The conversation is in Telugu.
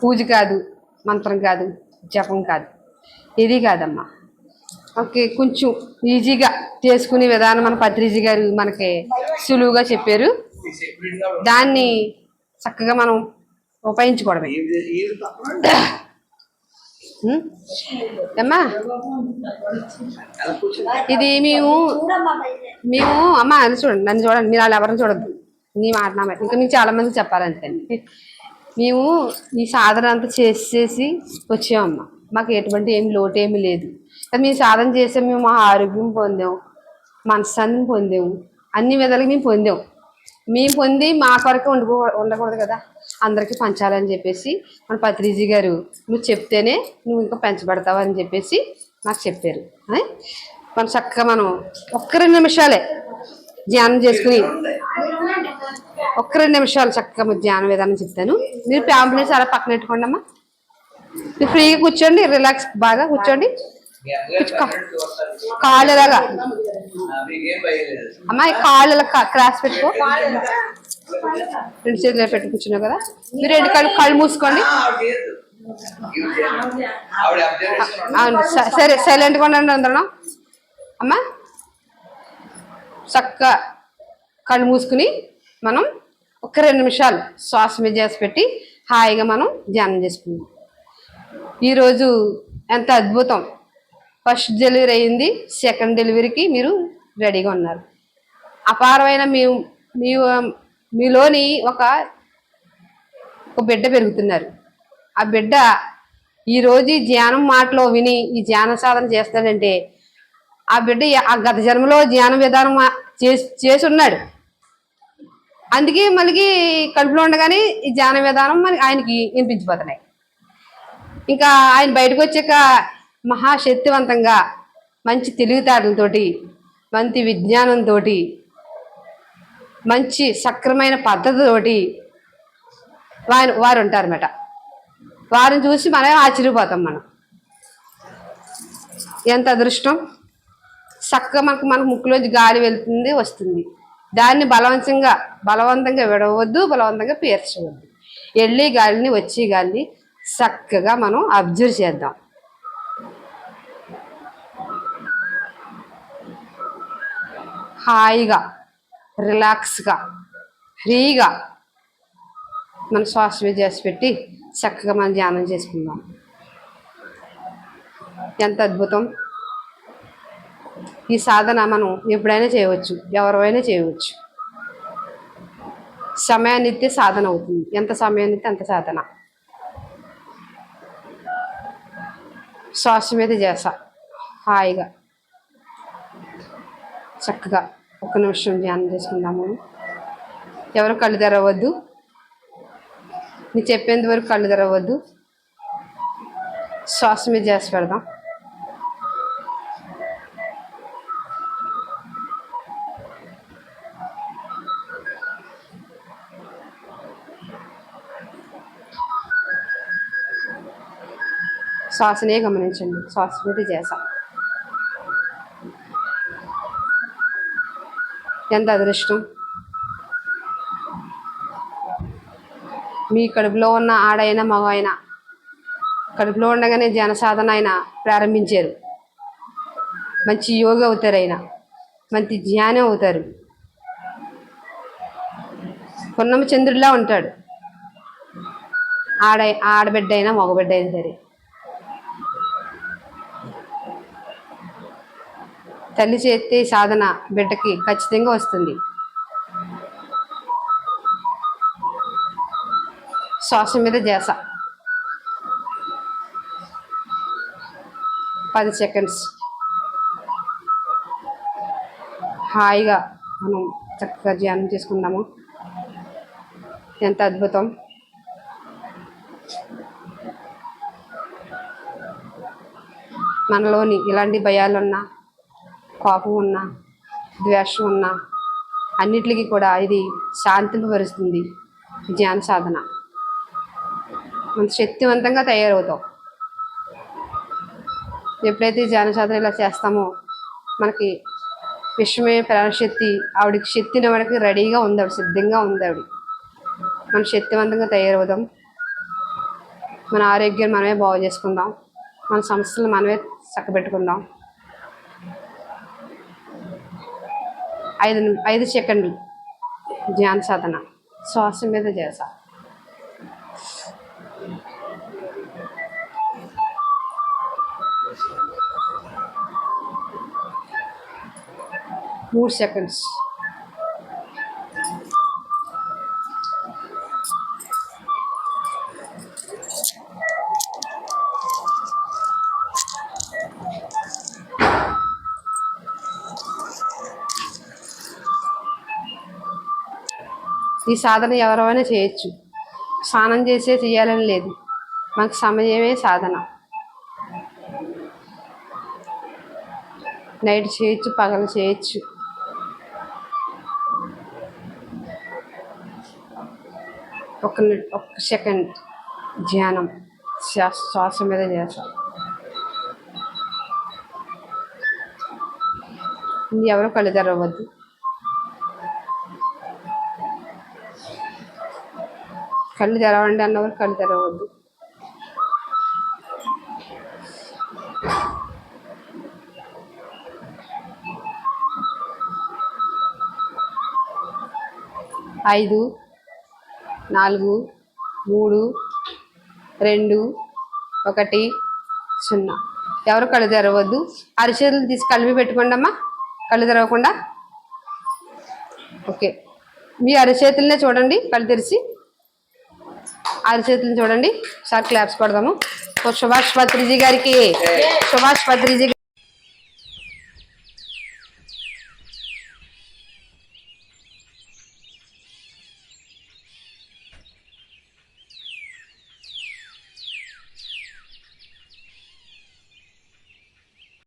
పూజ కాదు మంత్రం కాదు జపం కాదు. ఇది కాదమ్మా. ఓకే కొంచెం ఈజీగా చేసుకునే విధానం మన పత్రిజీ గారు మనకి సులువుగా చెప్పారు. దాన్ని చక్కగా మనం ఉపయోగించుకోవడమే. అమ్మా ఇది మేము మేము అమ్మ అది చూడండి నన్ను చూడండి మీరు వాళ్ళు ఎవరిని చూడద్దు. నీ మాట నా మాట. ఇంకా మీకు చాలా మంది చెప్పాలంతే మేము ఈ సాధన అంతా చేసి చేసి వచ్చామమ్మ. మాకు ఎటువంటి ఏమి లోటు ఏమి లేదు. మేము సాధన చేసే మేము మా ఆరోగ్యం పొందాం మనశ్శాంతిని పొందాము అన్ని విధాలుగా మేము పొందాం. మేము పొంది మా కొరకే ఉండిపో ఉండకూడదు కదా. అందరికీ పంచాలని చెప్పేసి మన పత్రిజీ గారు నువ్వు చెప్తేనే నువ్వు ఇంకా పెంచబడతావు అని చెప్పేసి నాకు చెప్పారు. మనం చక్కగా మనం ఒక్క రెండు నిమిషాలే ధ్యానం చేసుకుని ఒక్క రెండు నిమిషాలు చక్కగా ధ్యాన విధానం చెప్తాను. మీరు ప్యాంపులెట్స్ అలా పక్కన పెట్టుకోండి అమ్మా. మీరు ఫ్రీగా కూర్చోండి రిలాక్స్ బాగా కూర్చోండి. కాళ్ళు ఎలాగా అమ్మా కాళ్ళు ఇలా క్రాస్ పెట్టుకో. రెండు చేతులు పెట్టి కూర్చున్నావు కదా. మీరు రెండు కళ్ళు కళ్ళు మూసుకోండి. అవును స- సరే సైలెంట్గా ఉండండి అందరం. అమ్మా చక్క కళ్ళు మూసుకుని మనం ఒక రెండు నిమిషాలు శ్వాస మీద చేసి పెట్టి హాయిగా మనం ధ్యానం చేసుకుందాం. ఈరోజు ఎంత అద్భుతం. ఫస్ట్ డెలివరీ అయింది సెకండ్ డెలివరీకి మీరు రెడీగా ఉన్నారు. అపారమైన మీ మీ మీలోని ఒక ఒక బిడ్డ పెరుగుతున్నారు. ఆ బిడ్డ ఈరోజు ఈ ధ్యానం మాటలో విని ఈ ధ్యాన సాధన చేస్తాడంటే ఆ బిడ్డ ఆ గత జన్మలో ధ్యాన విధానం చేసి చేసి ఉన్నాడు. అందుకే మళ్ళీ కడుపులో ఉండగానే ఈ ధ్యాన విధానం మనకి ఆయనకి వినిపించిపోతున్నాయి. ఇంకా ఆయన బయటకు వచ్చాక మహాశక్తివంతంగా మంచి తెలివితేటలతోటి మంచి విజ్ఞానంతో మంచి సక్రమైన పద్ధతితోటి వారు వారు ఉంటారన్నమాట. వారిని చూసి మనమే ఆశ్చర్యపోతాం మనం. ఎంత అదృష్టం? చక్కగా మనకు మనకు ముక్కులోంచి గాలి వెళ్తుంది వస్తుంది. దాన్ని బలవంతంగా బలవంతంగా విడవద్దు బలవంతంగా పీర్చవద్దు. వెళ్ళి గాలిని వచ్చి గాలిని చక్కగా మనం అబ్జర్వ్ చేద్దాం. హాయిగా రిలాక్స్గా ఫ్రీగా మన శ్వాస మీద చేసి పెట్టి చక్కగా మనం ధ్యానం చేసుకుందాం. ఎంత అద్భుతం. ఈ సాధన మనం ఎప్పుడైనా చేయవచ్చు ఎవరైనా చేయవచ్చు. సమయాన్నితే సాధన అవుతుంది. ఎంత సమయాన్నితే అంత సాధన. శ్వాస మీద చేసా. హాయిగా. చక్కగా ఒక నిమిషం ధ్యానం చేసుకుందాము. ఎవరు కళ్ళు తెరవద్దు? నీ చెప్పేంత వరకు కళ్ళు తెరవద్దు. శ్వాస మీద చేసి పెడదాం. శ్వాసనే గమనించండి. శ్వాస మీద చేసా ఎంత అదృష్టం. మీ కడుపులో ఉన్న ఆడైనా మగ అయినా కడుపులో ఉండగానే జన సాధన ఆయన ప్రారంభించారు. మంచి యోగి అవుతారు ఆయన మంచి ధ్యానం అవుతారు. పున్నమ చంద్రుడిలా ఉంటాడు. ఆడ ఆడబిడ్డ అయినా మగబిడ్డ అయినా సరే. తల్లి చేస్తే సాధన బిడ్డకి ఖచ్చితంగా వస్తుంది. శ్వాస మీద చేస పది సెకండ్స్. హాయిగా మనం చక్కగా ధ్యానం చేసుకుందాము. ఎంత అద్భుతం. మనలోని ఇలాంటి భయాలున్నా కోపం ఉన్నా ద్వేషం ఉన్నా అన్నిటికీ కూడా ఇది శాంతింపరుస్తుంది ధ్యాన సాధన. మనం శక్తివంతంగా తయారవుతాం. ఎప్పుడైతే ధ్యాన సాధన ఇలా చేస్తామో మనకి విశ్వమే ప్రాణశక్తి ఆవిడకి శక్తిని వాడికి రెడీగా ఉంది ఆవిడ సిద్ధంగా ఉంది ఆవిడ. మనం శక్తివంతంగా తయారవుదాం. మన ఆరోగ్యం మనమే బాగు చేసుకుందాం. మన సమస్యలు మనమే చక్కబెట్టుకుందాం. ఐదు నిమి- ఐదు సెకండ్లు. ధ్యాన సాధన. శ్వాస మీద చేసా. మూడు సెకండ్స్. ఈ సాధన ఎవరైనా చేయొచ్చు. స్నానం చేసే చేయాలని లేదు. మనకు సమయమే సాధన. నైట్ చేయొచ్చు పగలు చేయొచ్చు. ఒక ఒక్క సెకండ్ ధ్యానం. శ్వాస శ్వాస మీద చేస్తాం ఎవరు కళ్ళు తెరవద్దు. కళ్ళు తెరవండి అన్నవారు కళ్ళు తెరవద్దు. ఐదు నాలుగు మూడు రెండు ఒకటి సున్నా. ఎవరు కళ్ళు తెరవద్దు? అరిచేతులు తీసి కలిపి పెట్టుకోండి అమ్మా. కళ్ళు తెరవకుండా. ఓకే. మీ అరిచేతులనే చూడండి కళ్ళు తెరిచి. అరిచేతులను చూడండి. సార్ క్లాప్స్ కొడదాము. ఓ సుభాష్ పత్రిజీ గారికి. సుభాష్ పత్రిజీ